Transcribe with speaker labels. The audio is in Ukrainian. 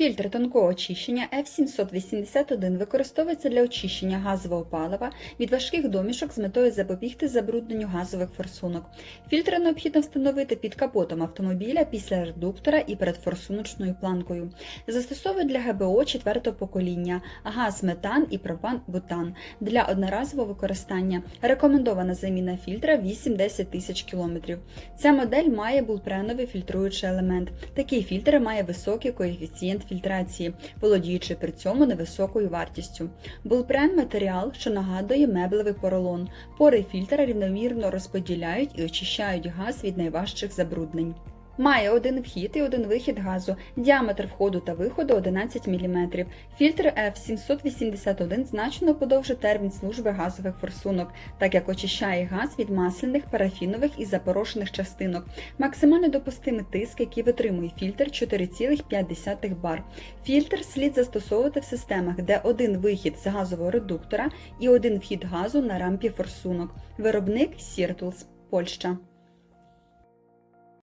Speaker 1: Фільтр тонкого очищення F781 використовується для очищення газового палива від важких домішок з метою запобігти забрудненню газових форсунок. Фільтри необхідно встановити під капотом автомобіля після редуктора і перед форсуночною планкою. Застосовують для ГБО четвертого покоління, газ метан і пропан-бутан для одноразового використання. Рекомендована заміна фільтра 8-10 тисяч кілометрів. Ця модель має булпреновий фільтруючий елемент. Такий фільтр має високий коефіцієнт фільтрації, володіючи при цьому невисокою вартістю. Булпрен матеріал, що нагадує меблевий поролон. Пори фільтра рівномірно розподіляють і очищають газ від найважчих забруднень. Має один вхід і один вихід газу, діаметр входу та виходу 11 мм. Фільтр F781 значно подовжує термін служби газових форсунок, так як очищає газ від масляних, парафінових і запорошених частинок. Максимально допустимий тиск, який витримує фільтр 4,5 бар. Фільтр слід застосовувати в системах, де один вихід з газового редуктора і один вхід газу на рампі форсунок. Виробник Sirtles, Польща.